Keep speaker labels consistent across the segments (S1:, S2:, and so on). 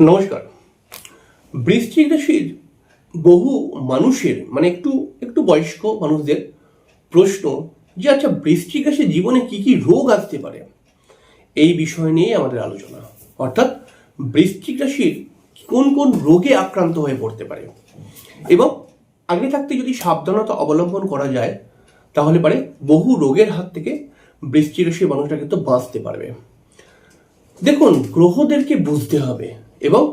S1: নমস্কার। বৃশ্চিক রাশির বহু মানুষের মানে একটু একটু বয়স্ক মানুষদের প্রশ্ন যে আচ্ছা বৃশ্চিক রাশির জীবনে কি কি রোগ আসতে পারে? এই বিষয় নিয়ে আমাদের আলোচনা। অর্থাৎ বৃশ্চিক রাশির কোন কোন রোগে আক্রান্ত হয়ে পড়তে পারে? এবং আগে থাকতে যদি সাবধানতা অবলম্বন করা যায়, তাহলে পারে বহু রোগের হাত থেকে বৃশ্চিক রাশির মানুষরা কিন্তু বাঁচতে পারবে। দেখুন, গ্রহদেরকে বুঝতে হবে। এবং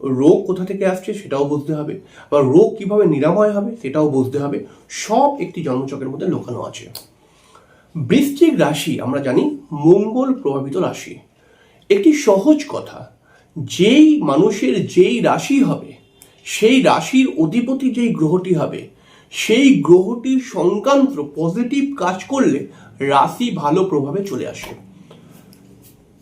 S1: রোগ কোথা থেকে আসছে সেটাও বুঝতে হবে বা রোগ কীভাবে নিরাময় হবে সেটাও বুঝতে হবে। সব একটি জন্মচকের মধ্যে লোকানো আছে। বৃশ্চিক রাশি আমরা জানি মঙ্গল প্রভাবিত রাশি। একটি সহজ কথা, যেই মানুষের যেই রাশি হবে, সেই রাশির অধিপতি যেই গ্রহটি হবে, সেই গ্রহটির সংক্রান্ত পজিটিভ কাজ করলে রাশি ভালো প্রভাবে চলে আসে।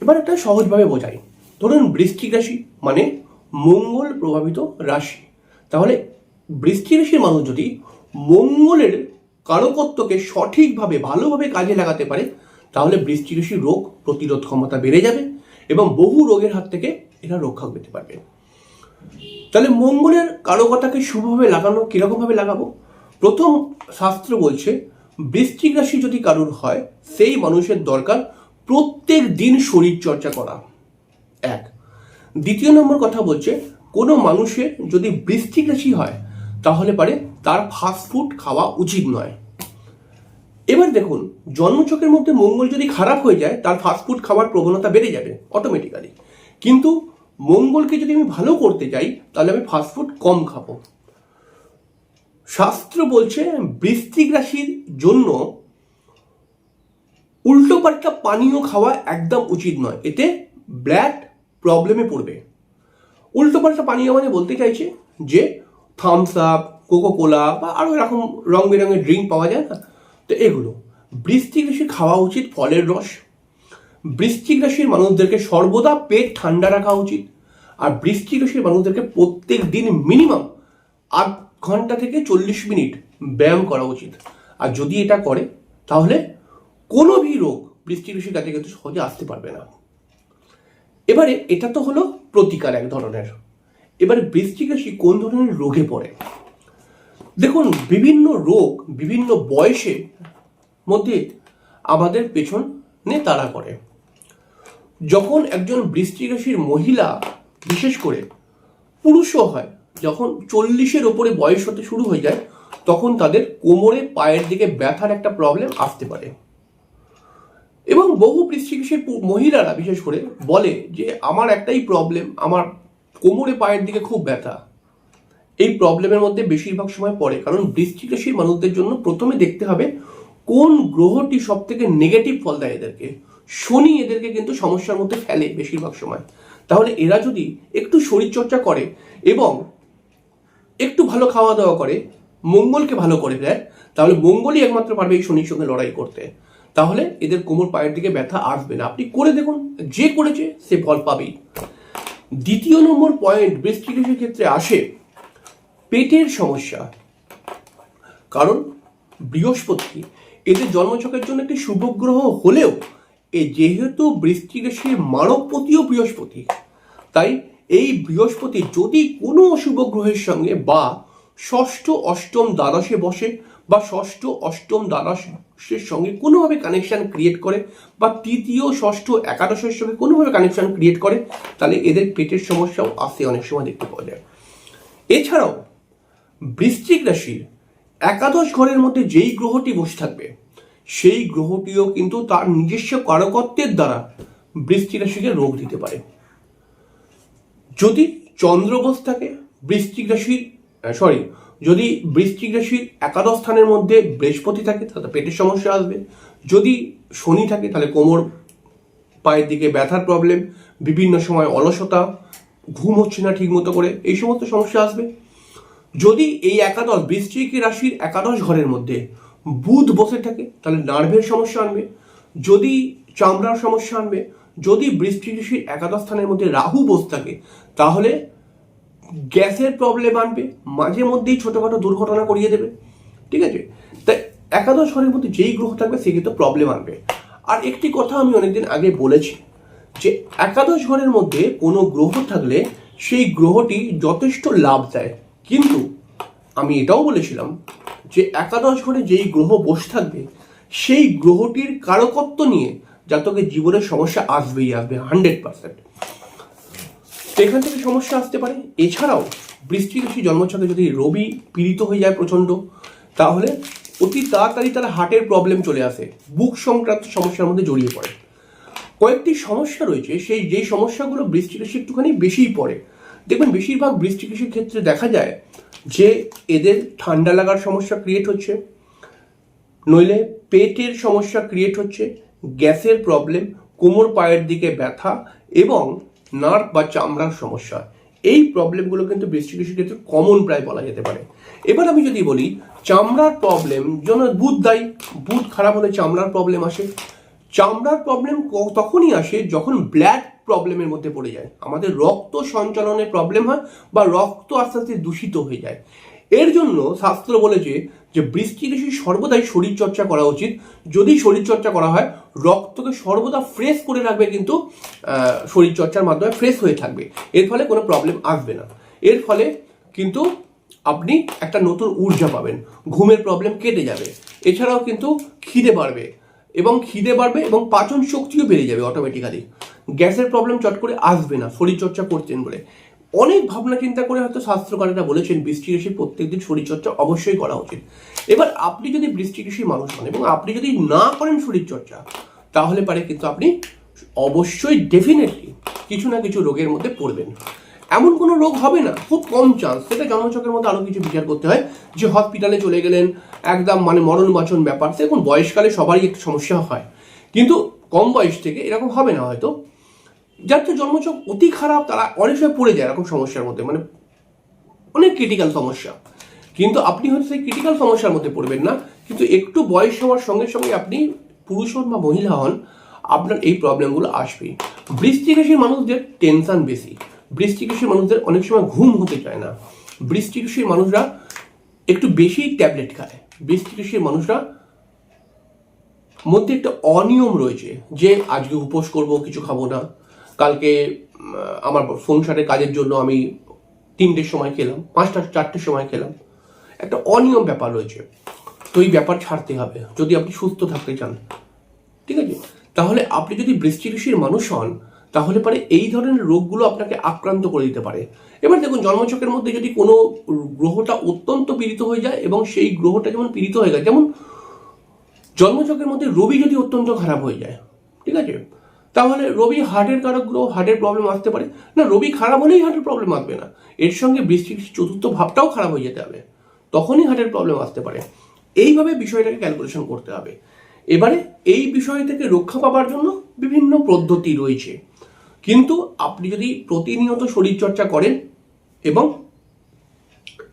S1: এবার একটা সহজভাবে বোঝাই। ধরুন বৃষ্টিক রাশি মানে মঙ্গল প্রভাবিত রাশি। তাহলে বৃশ্চিক রাশির মানুষ যদি মঙ্গলের কারকত্বকে সঠিকভাবে, ভালোভাবে কাজে লাগাতে পারে, তাহলে বৃশ্চিক রাশির রোগ প্রতিরোধ ক্ষমতা বেড়ে যাবে এবং বহু রোগের হাত থেকে এরা রক্ষা পেতে পারবে। তাহলে মঙ্গলের কারকতাকে শুভভাবে লাগানো, কিরকমভাবে লাগাবো? প্রথম শাস্ত্র বলছে বৃশ্চিক রাশি যদি কারুর হয়, সেই মানুষের দরকার প্রত্যেক দিন শরীরচর্চা করা। এক। দ্বিতীয় নম্বর কথা বলছে, কোনো মানুষের যদি বৃশ্চিক রাশি হয়, তাহলে পারে তার ফাস্টফুড খাওয়া উচিত নয়। এবার দেখুন জন্মচকের মধ্যে মঙ্গল যদি খারাপ হয়ে যায়, তার ফাস্টফুড খাওয়ার প্রবণতা বেড়ে যাবে অটোমেটিক্যালি কিন্তু মঙ্গলকে যদি আমি ভালো করতে চাই তাহলে আমি ফাস্টফুড কম খাব। শাস্ত্র বলছে বৃশ্চিক রাশির জন্য উল্টো পাল্টা পানীয় খাওয়া একদম উচিত নয়। এতে ব্লাড প্রবলেমে পড়বে। উল্টো পাল্টা পানীয় মানে বলতে চাইছে যে থামস আপ কোকো কোলা বা আরও এরকম রং বেরঙের ড্রিঙ্ক পাওয়া যায় না? তো এগুলো। বৃশ্চিক রাশি খাওয়া উচিত ফলের রস। বৃশ্চিক রাশির মানুষদেরকে সর্বদা পেট ঠান্ডা রাখা উচিত। আর বৃশ্চিক রাশির মানুষদেরকে প্রত্যেক দিন মিনিমাম আধ ঘণ্টা থেকে চল্লিশ মিনিট ব্যায়াম করা উচিত। আর যদি এটা করে, তাহলে কোনো ভি রোগ বৃষ্টি ঋষির কাছে কিন্তু সহজে আসতে পারবে না। এবারে এটা তো হলো প্রতিকার এক ধরনের। এবারে বৃষ্টিক রাশি কোন ধরনের রোগে পড়ে? দেখুন, বিভিন্ন রোগ বিভিন্ন বয়সে মধ্যে আমাদের পেছনে তাড়া করে। যখন একজন বৃষ্টি রাশির মহিলা, বিশেষ করে পুরুষও হয়, যখন চল্লিশের ওপরে বয়স হতে শুরু হয়ে যায়, তখন তাদের কোমরে, পায়ের দিকে ব্যথার একটা প্রবলেম আসতে পারে। এবং বহু পৃষ্ঠিকেশের মহিলারা, বিশেষ করে, বলে যে আমার একটাই প্রবলেম আমার কোমরে পায়ের দিকে খুব ব্যথা। এই প্রবলেমের মধ্যে বেশিরভাগ সময় পড়ে, কারণ বৃষ্টিক রাশির মানুষদের জন্য প্রথমে দেখতে হবে কোন গ্রহটি সব থেকে নেগেটিভ ফল দেয় এদেরকে। শনি এদেরকে কিন্তু সমস্যার মধ্যে ফেলে বেশিরভাগ সময়। তাহলে এরা যদি একটু শরীরচর্চা করে এবং একটু ভালো খাওয়া দাওয়া করে, মঙ্গলকে ভালো করে দেয়, তাহলে মঙ্গলই একমাত্র পারবে এই শনির সঙ্গে লড়াই করতে। তাহলে এদের কোমর পায়ের দিকে ব্যথা আসবে না। আপনি করে দেখুন, যে করেছে সে ফল পাবেই। দ্বিতীয় নম্বর পয়েন্ট বৃষ্টিকেশের ক্ষেত্রে আসে পেটের সমস্যা। কারণ বৃহস্পতি এদের জন্মচকের জন্য একটি শুভ গ্রহ হলেও এ যেহেতু রাশির মানবপতিও বৃহস্পতি, তাই এই বৃহস্পতি যদি কোনো অশুভ গ্রহের সঙ্গে বা ষষ্ঠ অষ্টম দ্বাদশে বসে বা ষষ্ঠ অষ্টম দ্বাদশের সঙ্গে কোনোভাবে কানেকশন ক্রিয়েট করে বা তৃতীয়, ষষ্ঠ, একাদশের সঙ্গে কোনোভাবে কানেকশন ক্রিয়েট করে, তাহলে এদের পেটের সমস্যাও আসে অনেক সময় দেখতে পাওয়া যায়। এছাড়াও, বৃশ্চিক রাশির একাদশ ঘরের মধ্যে যেই গ্রহটি বসে থাকবে, সেই গ্রহটিও কিন্তু তার নিজস্ব কারকত্বের দ্বারা বৃষ্টি রাশিকে রোগ দিতে পারে। যদি চন্দ্র থাকে, বৃশ্চিক রাশির সরি যদি বৃশ্চিক রাশির একাদশ স্থানের মধ্যে বৃহস্পতি থাকে, তাহলে পেটের সমস্যা আসবে। যদি শনি থাকে, তাহলে কোমর, পায়ের দিকে ব্যথার প্রবলেম বিভিন্ন সময় অলসতা, ঘুম হচ্ছে না ঠিক মতো করে, এই সমস্ত সমস্যা আসবে। যদি এই একাদশ বৃশ্চিক রাশির একাদশ ঘরের মধ্যে বুধ বসে থাকে, তাহলে নার্ভের সমস্যা আনবে। যদি চামড়ার সমস্যা আনবে, যদি বৃষ্টি রাশির একাদশ স্থানের মধ্যে রাহু বসে থাকে, তাহলে গ্যাসের প্রবলেম আনবে, মাঝে মধ্যেই ছোটোখাটো দুর্ঘটনা করিয়ে দেবে, ঠিক আছে? তাই একাদশ ঘরের মধ্যে যেই গ্রহ থাকবে, সে কিন্তু প্রবলেম আনবে। আর একটি কথা আমি অনেকদিন আগে বলেছি, যে একাদশ ঘরের মধ্যে কোনো গ্রহ থাকলে সেই গ্রহটি যথেষ্ট লাভ দেয়। কিন্তু আমি এটাও বলেছিলাম, যে একাদশ ঘরে যেই গ্রহ বসে থাকবে, সেই গ্রহটির কারকত্ব নিয়ে জাতকের জীবনের সমস্যা আসবেই আসবে হান্ড্রেড পার্সেন্ট এখান থেকে সমস্যা আসতে পারে। এছাড়াও বৃষ্টির রাশি জন্মছকে যদি রবি পীড়িত হয়ে যায় প্রচণ্ড, তাহলে অতি তাড়াতাড়ি তার হার্টের প্রবলেম চলে আসে, বুক সংক্রান্ত সমস্যার মধ্যে জড়িয়ে পড়ে। কয়েকটি সমস্যা রয়েছে, সেই যেই সমস্যাগুলো বৃষ্টি রাশি একটুখানি বেশিই পড়ে। দেখবেন, বেশিরভাগ বৃষ্টি রাশির ক্ষেত্রে দেখা যায় যে এদের ঠান্ডা লাগার সমস্যা ক্রিয়েট হচ্ছে, নইলে পেটের সমস্যা ক্রিয়েট হচ্ছে, গ্যাসের প্রবলেম কোমর পায়ের দিকে ব্যথা এবং নার্ভ বা চামড়ার সমস্যা। এই প্রবলেমগুলো কিন্তু বৃষ্টিকৃষির ক্ষেত্রে কমন প্রায় বলা যেতে পারে। এবার আমি যদি বলি, চামড়ার প্রবলেম যেন বুধ দায়ী বুধ খারাপ হলে চামড়ার প্রবলেম আসে। চামড়ার প্রবলেম তখনই আসে যখন ব্ল্যাড প্রবলেমের মধ্যে পড়ে যায়। আমাদের রক্ত সঞ্চালনের প্রবলেম হয় বা রক্ত আস্তে আস্তে দূষিত হয়ে যায়। এর জন্য শাস্ত্র বলেছে যে বৃষ্টি ঋষি সর্বদাই শরীরচর্চা করা উচিত, যদি শরীরচর্চা করা হয়, রক্তকে সর্বদা ফ্রেশ করে রাখবে কিন্তু শরীরচর্চার মাধ্যমে ফ্রেশ হয়ে থাকবে। এর ফলে কোনো প্রবলেম আসবে না। এর ফলে কিন্তু আপনি একটা নতুন ঊর্জা পাবেন। ঘুমের প্রবলেম কেটে যাবে। এছাড়াও কিন্তু খিদে বাড়বে এবং খিদে বাড়বে এবং পাচন শক্তিও বেড়ে যাবে অটোমেটিক্যালি গ্যাসের প্রবলেম চট করে আসবে না, শরীরচর্চা করছেন বলে। অনেক ভাবনা চিন্তা করে হয়তো শাস্ত্রকারেরা বলেছেন, বৃষ্টি ঋষি প্রত্যেকদিন শরীরচর্চা অবশ্যই করা উচিত। এবার আপনি যদি বৃষ্টি ঋষি মানুষ হন এবং আপনি যদি না করেন শরীরচর্চা, তাহলে পারে কিন্তু আপনি অবশ্যই ডেফিনেটলি কিছু না কিছু রোগের মধ্যে পড়বেন। এমন কোনো রোগ হবে না, খুব কম চান্স সেটা জন্মচকের মধ্যে আরও কিছু বিচার করতে হয়। যে হসপিটালে চলে গেলেন, একদম মানে মরণ বাচন ব্যাপার। সেরকম বয়সকালে সবারই একটু সমস্যা হয়। কিন্তু কম বয়স থেকে এরকম হবে না হয়তো। তো জন্মচক অতি খারাপ, তারা অনেক সময় পড়ে যায় এরকম সমস্যার মধ্যে মানে অনেক ক্রিটিক্যাল সমস্যা। কিন্তু আপনি হয়তো সেই ক্রিটিক্যাল সমস্যার মধ্যে পড়বেন না, কিন্তু একটু বয়স হওয়ার সঙ্গে সঙ্গে আপনি পুরুষ হন বা মহিলা হন, আপনার এই প্রবলেমগুলো আসবেই। বৃষ্টি মানুষদের টেনশন বেশি। বৃষ্টি মানুষদের অনেক সময় ঘুম হতে চায় না। বৃষ্টি মানুষরা একটু বেশি ট্যাবলেট খায়। বৃষ্টি মানুষরা মধ্যে একটা অনিয়ম রয়েছে যে, আজকে উপোস করব, কিছু খাব না। কালকে আমার সংসারের কাজের জন্য আমি তিনটের সময় খেলাম, পাঁচটা, চারটের সময় খেলাম। একটা অনিয়ম ব্যাপার রয়েছে। তো এই ব্যাপার ছাড়তে হবে। যদি আপনি সুস্থ থাকতে চান, ঠিক আছে? তাহলে আপনি যদি বৃষ্টি ঋষির মানুষ হন, তাহলে পারে এই ধরনের রোগগুলো আপনাকে আক্রান্ত করে দিতে পারে। এবার দেখুন জন্মচকের মধ্যে যদি কোনো গ্রহটা অত্যন্ত পীড়িত হয়ে যায় এবং সেই গ্রহটা যেমন পীড়িত হয়ে যায়, যেমন জন্মচকের মধ্যে রবি যদি অত্যন্ত খারাপ হয়ে যায়, ঠিক আছে? তাহলে রবি হার্টের কারক গ্রহ হার্টের প্রবলেম আসতে পারে। না, রবি খারাপ হলেই হার্টের প্রবলেম আসবে না। এর সঙ্গে বৃষ্টির চতুর্থ ভাবটাও খারাপ হয়ে যেতে হবে। তখনই হার্টের প্রবলেম আসতে পারে। এইভাবে বিষয়টাকে ক্যালকুলেশন করতে হবে। এবারে এই বিষয় থেকে রক্ষা পাবার জন্য বিভিন্ন পদ্ধতি রয়েছে। কিন্তু আপনি যদি প্রতিনিয়ত শরীরচর্চা করেন এবং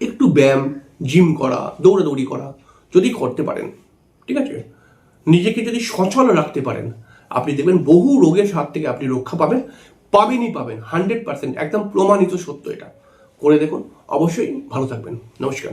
S1: একটু ব্যায়াম জিম করা, দৌড়াদৌড়ি করা যদি করতে পারেন, ঠিক আছে? নিজেকে যদি সচল রাখতে পারেন আপনি দেখবেন বহু রোগের হাত থেকে আপনি রক্ষা পাবেন, পাবেনই পাবেন হান্ড্রেড পার্সেন্ট একদম প্রমাণিত সত্য এটা। করে দেখুন, অবশ্যই ভালো থাকবেন। নমস্কার।